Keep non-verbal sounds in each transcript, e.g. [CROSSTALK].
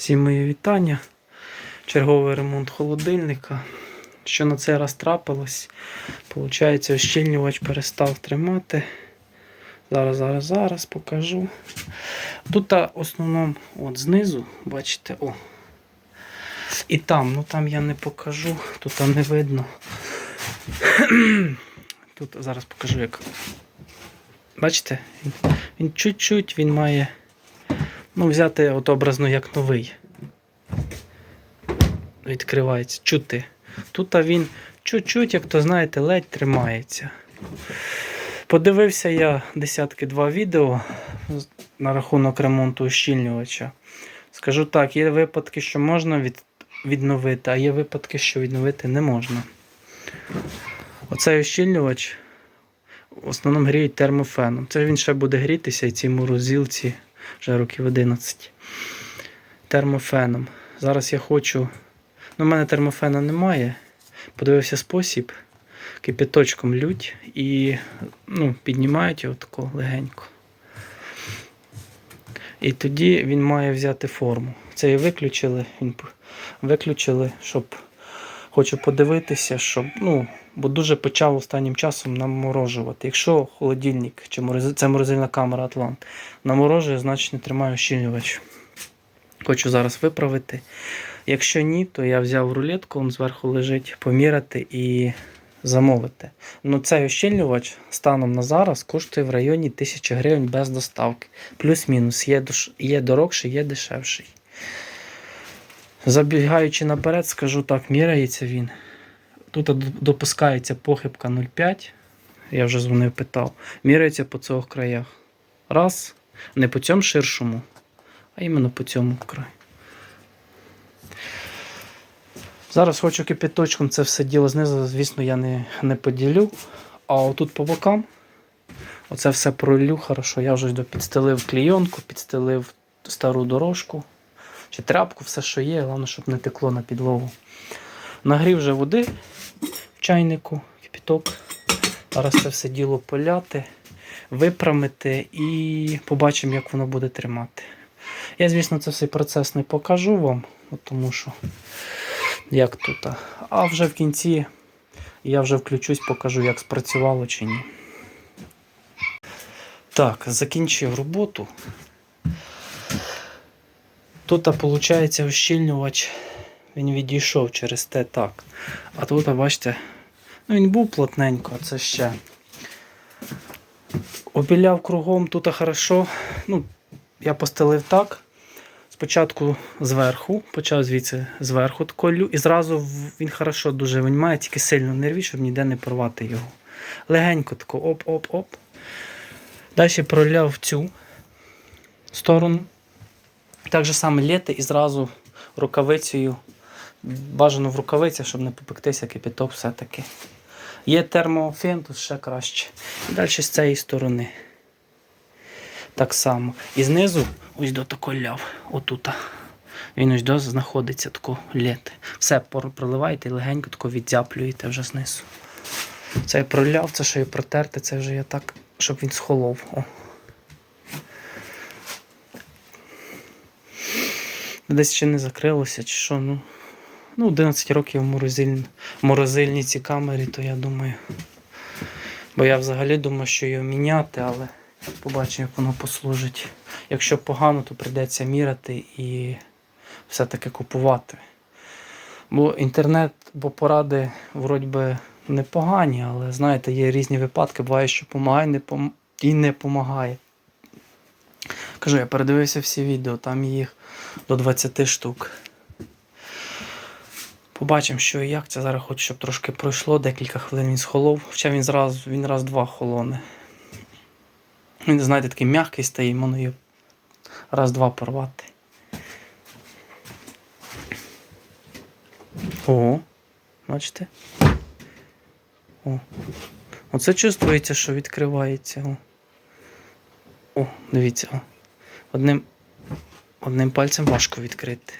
Всім мої вітання. Черговий ремонт холодильника. Що на цей раз трапилось? Получається, ощільнювач перестав тримати. Зараз, зараз, зараз покажу. Тут в основному от знизу, бачите, о. І там, ну там я не покажу, тут не видно. Тут зараз покажу як. Бачите? Він чуть-чуть він має. Ну, взяти от образно як новий. Відкривається, чути. Тут він чуть-чуть, як то знаєте, ледь тримається. Подивився я десятки два відео на рахунок ремонту ущільнювача. Скажу так, є випадки, що можна від, відновити, а є випадки, що відновити не можна. Оцей ущільнювач в основному гріють термофеном. Це він ще буде грітися і цій морозилці вже років 11. Термофеном. Зараз я хочу. Ну, в мене термофена немає. Подивився спосіб. Кипяточком лють і ну, піднімають його тако легенько. І тоді він має взяти форму. Це і виключили. Він виключили, щоб хочу подивитися, щоб. Ну, бо дуже почав останнім часом наморожувати. Якщо холодильник чи морози... це морозильна камера Атлант наморожує, значить не тримаю щільнювач. Хочу зараз виправити. Якщо ні, то я взяв рулетку, він зверху лежить, поміряти і замовити. Ну, цей ощільнювач станом на зараз коштує в районі 1000 гривень без доставки. Плюс-мінус, є, дош... є дорогший, є дешевший. Забігаючи наперед, скажу так, міряється він. Тут допускається похибка 0,5. Я вже дзвонив питав. Міряється по цих краях. Раз. Не по цьому ширшому, а іменно по цьому краю. Зараз хочу кипяточком це все діло знизу, звісно, я не, не поділю. А отут по бокам оце все пролю хорошо. Я вже підстелив клійонку, підстелив стару дорожку чи тряпку, все, що є, головне, щоб не текло на підлогу. Нагрів вже води в чайнику, кипяток. Зараз це все діло поляти, випрямити і побачимо, як воно буде тримати. Я, звісно, це цей процес не покажу вам, тому що як тут. А вже в кінці я вже включусь, покажу, як спрацювало чи ні. Так, закінчив роботу. Тут, виходить, ущільнювач, він відійшов через те так. А тут, бачите, ну він був плотненько, а це ще. Обіляв кругом тут хорошо. Ну, я постелив так. Спочатку зверху, почав звідси зверху колю, і зразу він хорошо дуже він має, тільки сильно не рвіть, щоб ніде не порвати його. Легенько тако оп-оп-оп. Далі проляв цю сторону. Так же саме лєте і зразу рукавицею. Бажано в рукавицях, щоб не попектися, кипяток все-таки. Є термофен, тут ще краще. Далі з цієї сторони. Так само. І знизу ось до тако ляв. Отута. Він ось до знаходиться тако лєте. Все проливаєте і легенько тако віддяплюєте вже знизу. Це я проляв, це що я протерти, це вже я так, щоб він схолов. О. Десь ще не закрилося, чи що, ну. Ну, 11 років в морозиль... морозильній цій камері, то я думаю. Бо я взагалі думав, що його міняти, але побачимо, як воно послужить. Якщо погано, то прийдеться міряти і все-таки купувати. Бо інтернет, бо поради вроді би непогані, але знаєте, є різні випадки, буває, що допомагає не пом... і не допомагає. Кажу, я передивився всі відео, там їх до 20 штук. Побачимо, що і як. Це зараз хочу, щоб трошки пройшло, декілька хвилин він схолов. Хоча він зразу, він раз-два холоне. Він, знаєте, такий м'який стає, можна його раз-два порвати. Ого, бачите? О. Оце чувствується, що відкривається. О, О дивіться. О. Одним, одним пальцем важко відкрити.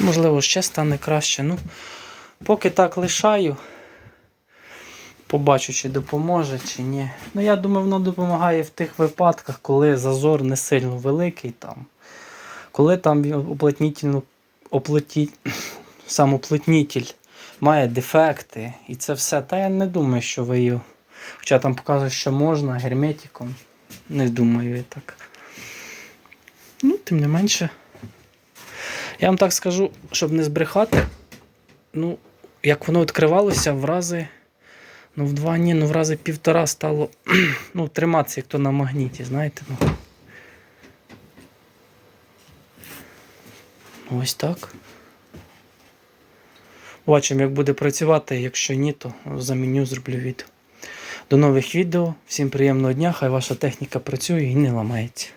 Можливо, ще стане краще. Ну, поки так лишаю. Побачу, чи допоможе, чи ні. Ну, я думаю, воно допомагає в тих випадках, коли зазор не сильно великий там. Коли там оплоті, [CLEARS THROAT] сам уплотнітель має дефекти і це все, та я не думаю, що ви його. Хоча там показує, що можна герметиком. Не думаю я так. Тим не менше. Я вам так скажу, щоб не збрехати. Ну, як воно відкривалося, в рази. Ну, в два ні, ну в рази півтора стало [CLEARS THROAT] ну, триматися, як то на магніті, знаєте. Ну. Ну, Ось так. Бачимо, як буде працювати. Якщо ні, то заміню, зроблю відео. До нових відео. Всім приємного дня, хай ваша техніка працює і не ламається.